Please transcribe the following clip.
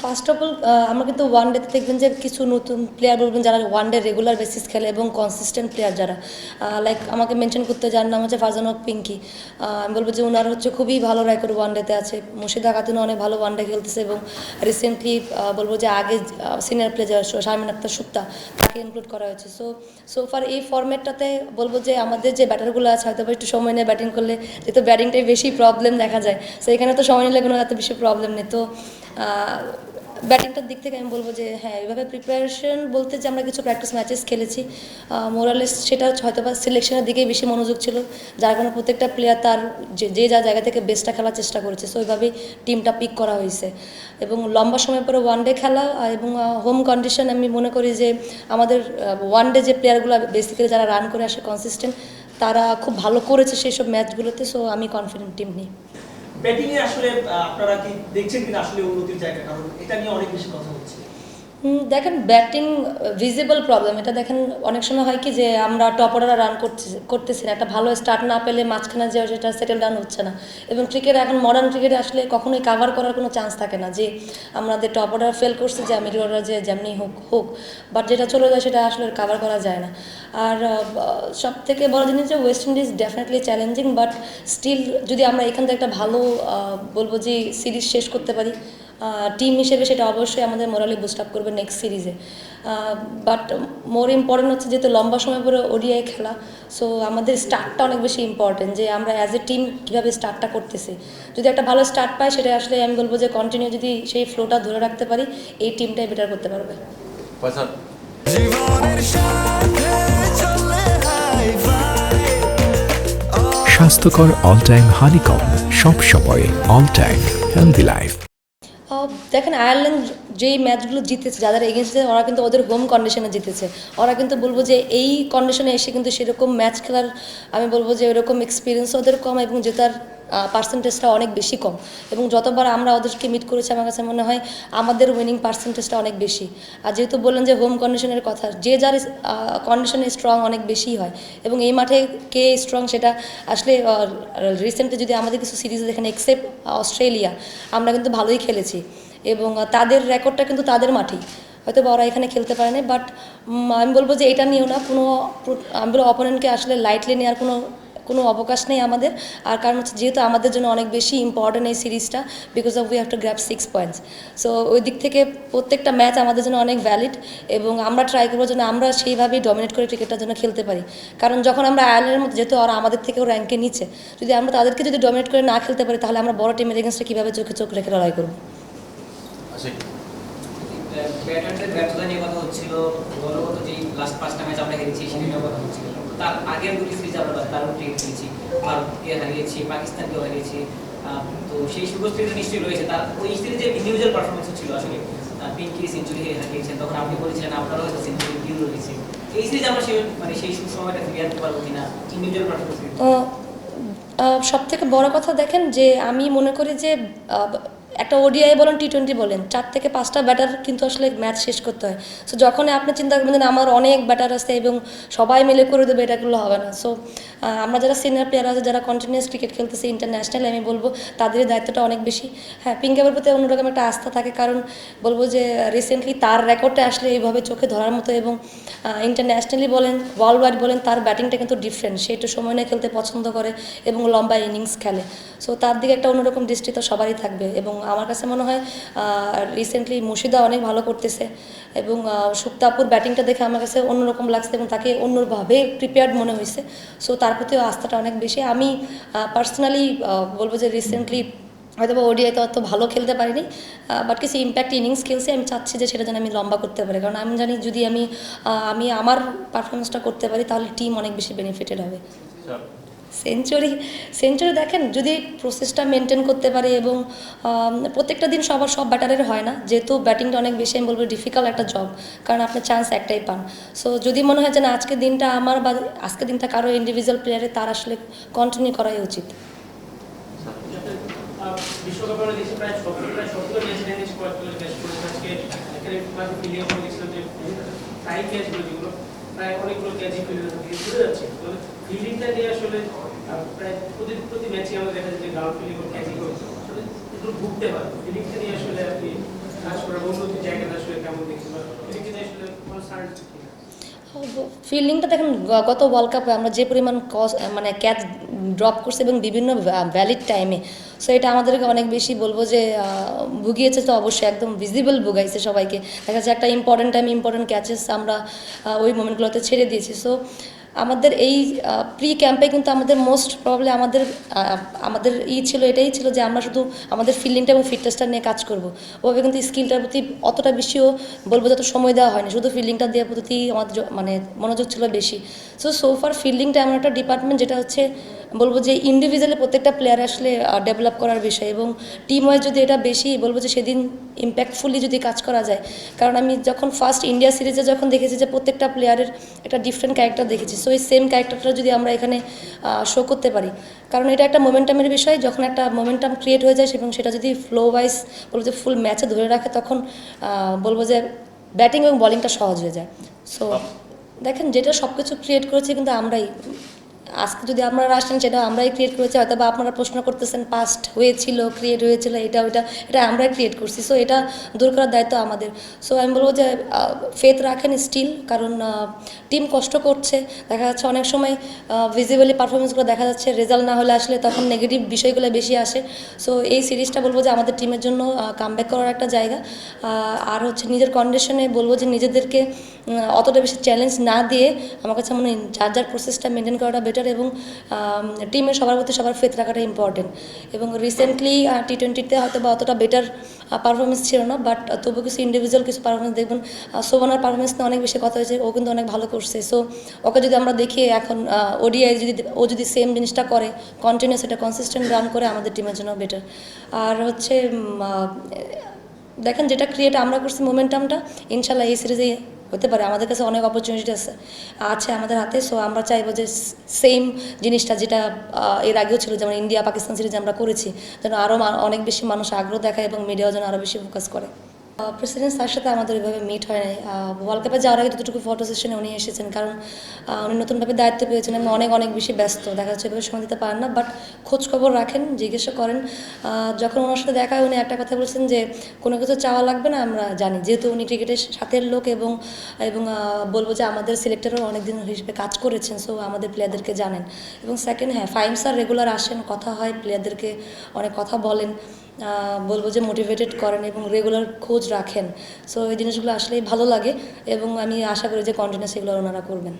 First of all আমরা কিন্তু one ডেতে দেখবেন যে কিছু নতুন প্লেয়ার বলবেন যারা ওয়ান ডে রেগুলার বেসিস খেলে এবং কনসিস্টেন্ট প্লেয়ার যারা। লাইক আমাকে মেনশন করতে যার নাম হচ্ছে ফারজান হক পিঙ্কি আমি বলব যে ওনার হচ্ছে খুবই ভালো রেকর্ড ওয়ান ডেতে আছে। মুর্শিদা খাতুনও অনেক ভালো ওয়ান ডে খেলতেছে এবং রিসেন্টলি বলব যে আগে সিনিয়র প্লেয়ার শারমিন আক্তার সুক্তা তাকে ইনক্লুড করা হয়েছে। সো সো ফার এই ফর্ম্যাটটাতে বলব যে আমাদের যে ব্যাটারগুলো আছে, হয়তো একটু সময় নিয়ে ব্যাটিং করলে, যেহেতু ব্যাটিংটাই বেশি প্রবলেম দেখা যায়। সো এখানে তো সময় নিলে কোনো এত বেশি প্রবলেম নেই। তো ব্যাটিংটার দিক থেকে আমি বলব যে হ্যাঁ এইভাবে প্রিপারেশন বলতে যে আমরা কিছু প্র্যাকটিস ম্যাচেস খেলেছি মোরালেস সেটা হয়তো বা সিলেকশনের দিকেই বেশি মনোযোগ ছিল, যার কারণে প্রত্যেকটা প্লেয়ার তার যে যে যা জায়গা থেকে বেস্টটা খেলার চেষ্টা করেছে সো ওইভাবেই টিমটা পিক করা হয়েছে। এবং লম্বা সময় পরে ওয়ান ডে খেলা এবং হোম কন্ডিশন আমি মনে করি যে, আমাদের ওয়ান ডে যে প্লেয়ারগুলো বেসিক্যালি যারা রান করে আসে কনসিস্টেন্ট তারা খুব ভালো করেছে সেই সব ম্যাচগুলোতে সো আমি কনফিডেন্ট টিম নিই। ব্যাটিং এ আসলে আপনারা কি দেখছেন কিনা আসলে উন্নতির জায়গা? কারণ এটা নিয়ে অনেক বেশি কথা হচ্ছে। দেখেন ব্যাটিং ভিজিবল প্রবলেম এটা দেখেন অনেক সময় হয় কি যে আমরা টপ অর্ডারে রান করতেছি করতেছি না। একটা ভালো স্টার্ট না পেলে মাঝখানে যে সেটা সেটেল ডাউন হচ্ছে না। এবং ক্রিকেট এখন মডার্ন ক্রিকেটে আসলে কখনোই কাভার করার কোনো চান্স থাকে না যে আমাদের টপ অর্ডার ফেল করছে, যে অর্ডার যে যেমনি হোক হোক। বাট যেটা চলে যায় সেটা আসলে কাভার করা যায় না। আর সব থেকে বড় জিনিস যে West Indies definitely challenging but still যদি আমরা এখান থেকে একটা ভালো বলব যে সিরিজ শেষ করতে পারি টিম হিসেবে সেটা অবশ্যই আমাদের মোরালি বুস্ট আপ করবে নেক্সট সিরিজে বাট মোর ইম্পর্টেন্ট হচ্ছে যেহেতু লম্বা সময় পরে ওডিআই খেলা সো আমাদের স্টার্টটা অনেক বেশি ইম্পর্টেন্ট যে আমরা অ্যাজ এ টিম কীভাবে স্টার্টটা করতেছি। যদি একটা ভালো স্টার্ট পাই সেটা আসলে আমি বলব যে কন্টিনিউ যদি সেই ফ্লোটা ধরে রাখতে পারি এই টিমটাই বেটার করতে পারবে। স্বাস্থ্যকর অল টাইম হানিকম সব সময় অল টাইম হেলদি লাইফ দেখেন আয়ারল্যান্ড যেই ম্যাচগুলো জিতেছে, যাদের এগেনস্টে ওরা কিন্তু ওদের হোম কন্ডিশনে জিতেছে। ওরা কিন্তু বলব যে এই কন্ডিশনে এসে কিন্তু সেরকম ম্যাচ খেলার, আমি বলব যে ওরকম এক্সপিরিয়েন্স ওদের কম এবং জেতার পার্সেন্টেজটা অনেক বেশি কম। এবং যতবার আমরা ওদেরকে মিট করেছি, আমার কাছে মনে হয় আমাদের উইনিং পার্সেন্টেজটা অনেক বেশি। আর যেহেতু বললেন যে হোম কন্ডিশনের কথা, যে যার কন্ডিশনে স্ট্রং অনেক বেশি হয়। এবং এই মাঠে কে স্ট্রং সেটা আসলে রিসেন্টলি যদি আমাদের কিছু সিরিজ দেখেন এক্সেপ্ট অস্ট্রেলিয়া, আমরা কিন্তু ভালোই খেলেছি। এবং তাদের রেকর্ডটা কিন্তু তাদের মাঠেই। হয়তো বা ওরা এখানে খেলতে পারে না বাট আমি বলব যে এটা নিয়েও না, কোনো, আমি বলব অপোনেন্টকে আসলে লাইটলি নেওয়ার কোনো কোনো অবকাশ নেই আমাদের। আর কারণ হচ্ছে যেহেতু আমাদের জন্য অনেক বেশি ইম্পর্টেন্ট এই সিরিজটা because of we have to grab six points so ওই দিক থেকে প্রত্যেকটা ম্যাচ আমাদের জন্য অনেক ভ্যালিড এবং আমরা ট্রাই করব যেন আমরা সেইভাবেই ডমিনেট করে ক্রিকেটটার জন্য খেলতে পারি। কারণ যখন আমরা আয়ারল্যান্ডের মতো যেহেতু ওরা আমাদের থেকেও র্যাঙ্কে নিচে যদি আমরা তাদেরকে যদি ডমিনেট করে না খেলতে পারি তাহলে আমরা বড় টিমের এগেনস্টে কীভাবে চোখে চোখ রেখে লড়াই করব? ব্যাটারদের ব্যর্থতা নিয়ে কথা হচ্ছিল। দলগত যে লাস্ট পাঁচটা ম্যাচ আমরা হেরেছি সেটা নিয়ে কথা হচ্ছিল। তার আগের দুটি সিরিজ আমরা দারুণ ক্রিকেট খেলেছি ভারতকে হারিয়েছি, পাকিস্তানকেও হারিয়েছি। তো সেই সুযোগ নিশ্চয়ই রয়েছে। তার ওই সিরিজে ইন্ডিভিজুয়াল পারফরমেন্স ছিল আসলে পিঙ্কি সেঞ্চুরি হারিয়েছেন। তখন আপনি বলেছিলেন, আপনারও হয়তো সেঞ্চুরি ডিউ রয়েছে। এই সিরিজ আমরা সেই মানে সেই সময়টা ফিরিয়ে আনতে পারব কিনা ইন্ডিভিজুয়াল পারফরমেন্স সব থেকে বড় কথা দেখেন যে, আমি মনে করি যে একটা ওডিআই বলেন টি টোয়েন্টি বলেন, চার থেকে পাঁচটা ব্যাটার কিন্তু আসলে ম্যাচ শেষ করতে হয়। সো যখনই আপনি চিন্তা করবেন আমার অনেক ব্যাটার আছে এবং সবাই মিলে করে দেবে এটাগুলো হবে না। সো আমরা যারা সিনিয়র প্লেয়ার আছে, যারা কন্টিনিউস ক্রিকেট খেলতেছে ইন্টারন্যাশনাল আমি বলব তাদের দায়িত্বটা অনেক বেশি। হ্যাঁ পিঙ্কাবের প্রতি অন্যরকম একটা আস্থা থাকে, কারণ বলব যে রিসেন্টলি তার রেকর্ডটা আসলে এইভাবে চোখে ধরার মতো এবং ইন্টারন্যাশনালি বলেন ওয়ার্ল্ড ওয়াইড বলেন, তার ব্যাটিংটা কিন্তু ডিফারেন্ট সে একটু সময় নিয়ে খেলতে পছন্দ করে এবং লম্বা ইনিংস খেলে। সো তার দিকে একটা অন্যরকম দৃষ্টি তো সবারই থাকবে এবং আমার কাছে মনে হয় রিসেন্টলি মুর্শিদা অনেক ভালো করতেছে এবং সুক্তাপুর ব্যাটিংটা দেখে আমার কাছে অন্যরকম লাগছে এবং তাকে অন্যভাবে প্রিপেয়ার্ড মনে হয়েছে। সো তার প্রতিও আস্থাটা অনেক বেশি। আমি পার্সোনালি বলব যে রিসেন্টলি হয়তো বা ওডিআইতে অত ভালো খেলতে পারিনি বাট কিছু ইম্প্যাক্ট ইনিংস খেলছি। আমি চাচ্ছি যে সেটা যেন আমি লম্বা করতে পারি। কারণ আমি জানি যদি আমি আমি আমার পারফরমেন্সটা করতে পারি, তাহলে টিম অনেক বেশি বেনিফিটেড হবে। সেঞ্চুরি সেঞ্চুরি দেখেন, যদি প্রসেসটা মেনটেন করতে পারে এবং প্রত্যেকটা দিন সবার সব ব্যাটারের হয় না, যেহেতু ব্যাটিংটা অনেক বেশি, আমি বলব ডিফিকাল্ট একটা জব কারণ আপনি চান্স একটাই পান। সো যদি মনে হয় যে না, আজকের দিনটা আমার বা, আজকের দিনটা কারও ইন্ডিভিজুয়াল প্লেয়ারে তার আসলে কন্টিনিউ করাই উচিত। সত্তর প্রায় অনেকগুলো ক্যাচই ফিল্ডের থেকে ঘুরে যাচ্ছে। ফিল্ডিংটা নিয়ে আসলে প্রায় প্রতি প্রতি ম্যাচে আমরা দেখা যাচ্ছে যে গ্রাউন্ড ফিল্ডিং এবং ক্যাচই করছে। একটু ঢুকতে পারে ফিল্ডিংটা নিয়ে আসলে আপনি কাজ করার অন্য জায়গাটা আসলে কেমন দেখতে পারেন ফিল্ডিংটা আসলে কোনো সার্ট ফিল্ডিংটা দেখেন গত ওয়ার্ল্ড কাপে আমরা যে পরিমাণ কস মানে ক্যাচ ড্রপ করছে এবং বিভিন্ন ভ্যালিড টাইমে সো এটা আমাদেরকে অনেক বেশি বলব যে ভুগিয়েছে তো অবশ্যই, একদম ভিজিবল ভুগাইছে সবাইকে। দেখা যাচ্ছে একটা ইম্পর্টেন্ট টাইম ইম্পর্টেন্ট ক্যাচেস আমরা ওই মোমেন্টগুলোতে ছেড়ে দিয়েছি সো আমাদের এই প্রি ক্যাম্পে কিন্তু আমাদের মোস্ট প্রবলেম আমাদের আমাদের ই ছিল, এটাই ছিল যে আমরা শুধু আমাদের ফিল্ডিংটা এবং ফিটনেসটা নিয়ে কাজ করব। ওভাবে কিন্তু স্কিলটার প্রতি অতটা বেশিও বলব যত সময় দেওয়া হয়নি। শুধু ফিল্ডিংটা দেওয়ার প্রতি আমাদের মানে মনোযোগ ছিল বেশি। সো সোফার ফিল্ডিংটা এমন একটা ডিপার্টমেন্ট যেটা হচ্ছে বলব যে ইন্ডিভিজুয়ালি প্রত্যেকটা প্লেয়ার আসলে ডেভেলপ করার বিষয় এবং টিম ওয়াইজ যদি এটা বেশি বলব যে সেদিন ইম্প্যাক্টফুলি যদি কাজ করা যায়। কারণ আমি যখন ফার্স্ট ইন্ডিয়া সিরিজে যখন দেখেছি যে প্রত্যেকটা প্লেয়ারের একটা ডিফারেন্ট ক্যারেক্টার দেখেছি সো এই সেম ক্যারেক্টারটা যদি আমরা এখানে শো করতে পারি। কারণ এটা একটা মোমেন্টামের বিষয় যখন একটা মোমেন্টাম ক্রিয়েট হয়ে যায় এবং সেটা যদি ফ্লো ওয়াইজ বলব যে ফুল ম্যাচে ধরে রাখে তখন বলব যে ব্যাটিং এবং বলিংটা সহজ হয়ে যায়। সো দেখেন যেটা সব কিছু ক্রিয়েট করেছে কিন্তু আমরাই আজকে যদি আপনারা আসেন, সেটা আমরাই ক্রিয়েট করেছি হয়তো বা আপনারা প্রশ্ন করতেছেন পাস্ট হয়েছিল ক্রিয়েট হয়েছিল, এটা, ওইটা, এটা আমরাই ক্রিয়েট করছি। সো এটা দূর করার দায়িত্ব আমাদের। সো আমি বলব যে ফেথ রাখেন স্টিল কারণ টিম কষ্ট করছে। দেখা যাচ্ছে অনেক সময় ভিজিবলি পারফরমেন্সগুলো দেখা যাচ্ছে রেজাল্ট না হলে আসলে তখন নেগেটিভ বিষয়গুলো বেশি আসে। সো এই সিরিজটা বলব যে, আমাদের টিমের জন্য কামব্যাক করার একটা জায়গা। আর হচ্ছে নিজের কন্ডিশনে বলব যে, নিজেদেরকে অতটা বেশি চ্যালেঞ্জ না দিয়ে, আমার কাছে মনে হয় যার যার প্রসেসটা মেনটেন করাটা বেটার এবং টিমের সবার প্রতি সবার ফেথ রাখাটা ইম্পর্টেন্ট এবং রিসেন্টলি টি টোয়েন্টিতে হয়তো বা অতটা বেটার পারফরমেন্স ছিল না বাট তবু কিছু ইন্ডিভিজুয়াল কিছু পারফরমেন্স দেখবেন সোবানার পারফরমেন্স নিয়ে অনেক বেশি কথা হয়েছে, ও কিন্তু অনেক ভালো করছে। সো ওকে যদি আমরা দেখি এখন ওডিআই যদি, ও যদি সেম জিনিসটা করে কন্টিনিউস এটা কনসিস্টেন্ট রান করে, আমাদের টিমের জন্য বেটার আর হচ্ছে দেখেন যেটা ক্রিয়েট আমরা করছি মোমেন্টামটা ইনশাল্লাহ এই সিরিজে হতে পারে, আমাদের কাছে অনেক অপরচুনিটি আছে। আছে আমাদের হাতে সো আমরা চাইব যে সেম জিনিসটা যেটা এর আগেও ছিল, যেমন ইন্ডিয়া পাকিস্তান সিরিজ আমরা করেছি, যেন আরও অনেক বেশি মানুষ আগ্রহ দেখায় এবং মিডিয়াও যেন আরও বেশি ফোকাস করে। প্রেসিডেন্ট স্যার সাথে আমাদের ওইভাবে মিট হয় নাই। ওয়ার্ল্ড কাপে যাওয়ার আগে যতটুকু ফটো সেশনে উনি এসেছেন, কারণ উনি নতুনভাবে দায়িত্ব পেয়েছেন আমি অনেক অনেক বেশি ব্যস্ত। দেখা যাচ্ছে এভাবে সময় দিতে পারেন না বাট খোঁজ খবর রাখেন, জিজ্ঞাসা করেন। যখন ওনার সাথে দেখা উনি একটা কথা বলছেন যে, কোনো কিছু চাওয়া লাগবে না, আমরা জানি। যেহেতু উনি ক্রিকেটের সাথের লোক এবং এবং বলব যে আমাদের সিলেক্টরও অনেকদিন হিসেবে কাজ করেছেন সো আমাদের প্লেয়ারদেরকে জানেন। এবং সেকেন্ড হ্যাঁ ফাইম স্যার রেগুলার আসেন, কথা হয় প্লেয়ারদেরকে অনেক কথা বলেন। বলব যে মোটিভেটেড করেন এবং রেগুলার খোঁজ রাখেন। সো এই জিনিসগুলো আসলেই ভালো লাগে এবং আমি আশা করি যে কন্টিনিউ সেগুলো ওনারা করবেন।